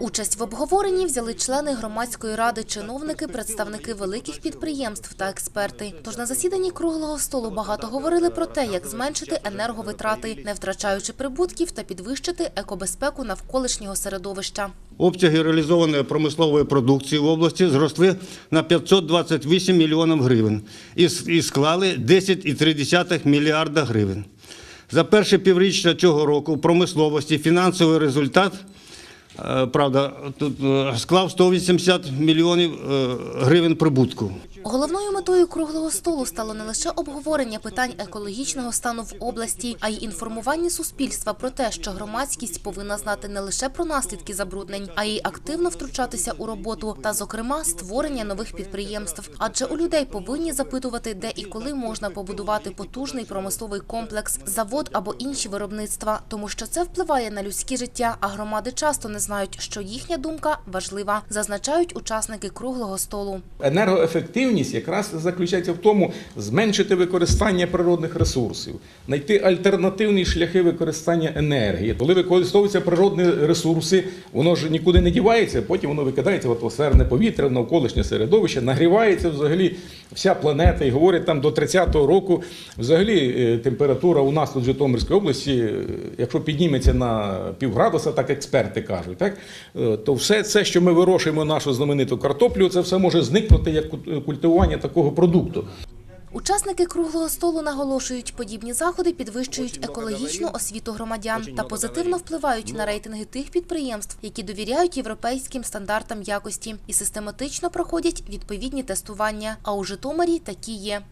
Участь в обговоренні взяли члени громадської ради, чиновники, представники великих підприємств та експерти. Тож на засіданні круглого столу багато говорили про те, як зменшити енерговитрати, не втрачаючи прибутків та підвищити екобезпеку навколишнього середовища. Обсяги реалізованої промислової продукції в області зросли на 528 мільйонів гривень і склали 10,3 мільярда гривень. За перше півріччя цього року в промисловості фінансовий результат правда, тут е, склав 180 мільйонів е, гривень прибутку. Головною метою круглого столу стало не лише обговорення питань екологічного стану в області, а й інформування суспільства про те, що громадськість повинна знати не лише про наслідки забруднень, а й активно втручатися у роботу та, зокрема, створення нових підприємств. Адже у людей повинні запитувати, де і коли можна побудувати потужний промисловий комплекс, завод або інші виробництва, тому що це впливає на людське життя. А громади часто не знають, що їхня думка важлива, зазначають учасники круглого столу. Енергоефективність якраз заключається в тому, зменшити використання природних ресурсів, знайти альтернативні шляхи використання енергії. Коли використовуються природні ресурси, воно ж нікуди не дівається, потім воно викидається в атмосферне повітря, в навколишнє середовище, нагрівається взагалі вся планета. І говорять, там до 30-го року взагалі е, температура у нас тут в Житомирській області, е, якщо підніметься на півградуса, так експерти кажуть, так, е, то все це, що ми вирощуємо нашу знамениту картоплю, це все може зникнути як культивування такого продукту. Учасники круглого столу наголошують, подібні заходи підвищують екологічну освіту громадян та позитивно впливають на рейтинги тих підприємств, які довіряють європейським стандартам якості і систематично проходять відповідні тестування. А у Житомирі такі є.